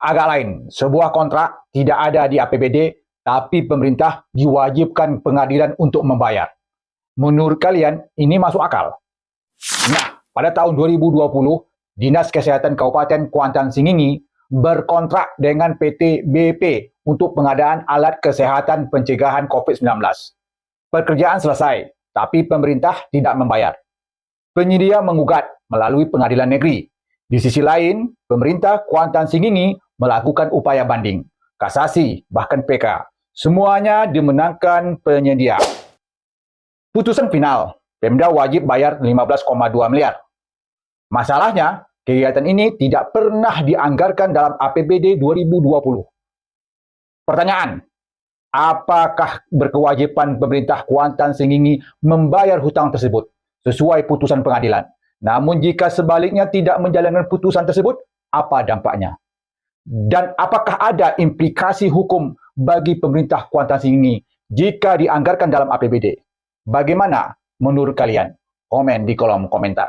agak lain. Sebuah kontrak tidak ada di APBD, tapi pemerintah diwajibkan pengadilan untuk membayar. Menurut kalian, ini masuk akal? Nah, pada tahun 2020, Dinas Kesehatan Kabupaten Kuantan Singingi berkontrak dengan PT BP untuk pengadaan alat kesehatan pencegahan COVID-19. Pekerjaan selesai, tapi pemerintah tidak membayar. Penyedia mengugat melalui pengadilan negeri. Di sisi lain, pemerintah Kuantan Singingi melakukan upaya banding, kasasi, bahkan PK. Semuanya dimenangkan penyedia. Putusan final, Pemda wajib bayar 15,2 miliar. Masalahnya, kegiatan ini tidak pernah dianggarkan dalam APBD 2020. Pertanyaan, apakah berkewajiban pemerintah Kuantan Singingi membayar hutang tersebut sesuai putusan pengadilan? Namun jika sebaliknya tidak menjalankan putusan tersebut, apa dampaknya? Dan apakah ada implikasi hukum bagi pemerintah Kuantan Singingi jika dianggarkan dalam APBD? Bagaimana menurut kalian? Komen di kolom komentar.